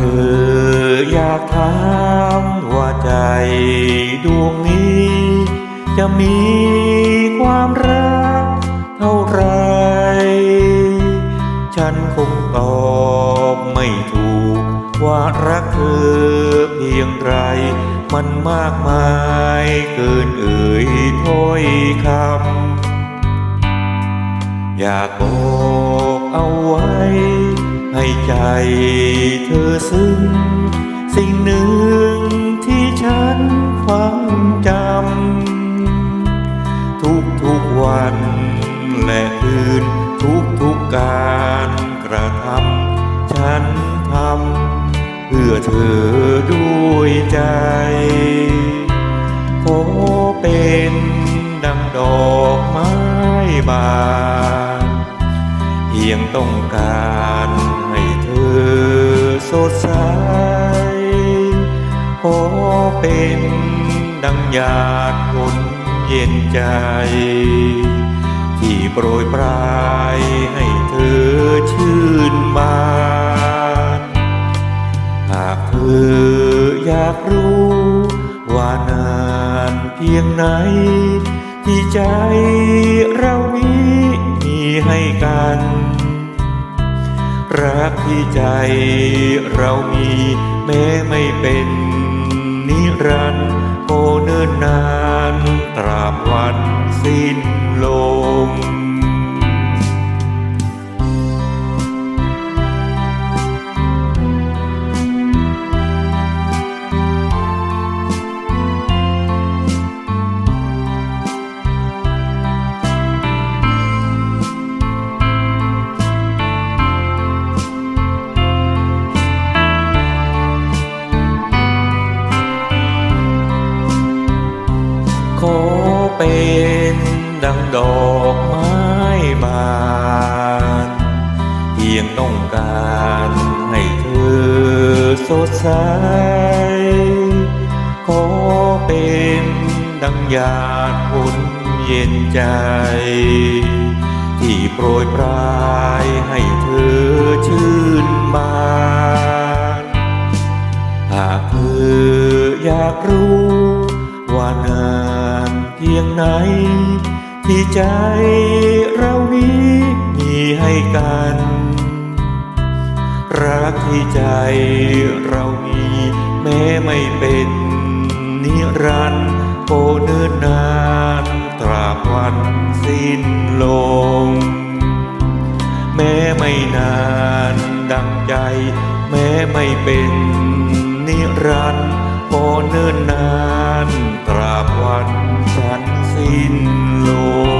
ธออยากถามว่าใจดวงนี้ จะมีความรักเท่าไร ฉันคงตอบไม่ถูก ว่ารักเธอเพียงไร มันมากมายเกินเอ่ยถ้อยคำอยากบอกเอาไว้ ให้ใจเธอซึ้งสิ่งหนึ่งที่ฉันฟังจำ ทุกทุกวันและคืนทุกทุกการกระทำฉันทำเพื่อเธอด้วยใจขอเป็นดังดอกไม้บานเพียงต้องการ สดใส ขอเป็นดังหยาดฝนเย็นใจ ที่โปรยปลายให้เธอชื่นบานหากเธออยากรู้ ว่านานเพียงไหน ที่ใจเรานี้มีให้กัน รักที่ใจเรามีแม้ไม่เป็นนิรันดร์โอเนิ่นนาน ตราบวันสิ้นลม เป็นดังดอกไม้บานเพียงต้องการให้เธอสดใส ขอเป็นดังหยาดฝนเย็นใจ ที่โปรยปลายให้เธอชื่นบาน พียงไหน ที่ใจเรานี้มีให้กัน รักที่ใจเรามีแม้ไม่เป็นนิรันดร์โอเนิ่นนานตราบวันสิ้นลมแม้ไม่นานดังใจ แม้ไม่เป็นนิรันดร์พอเนิ่นนาน วันฉันสิ้นลม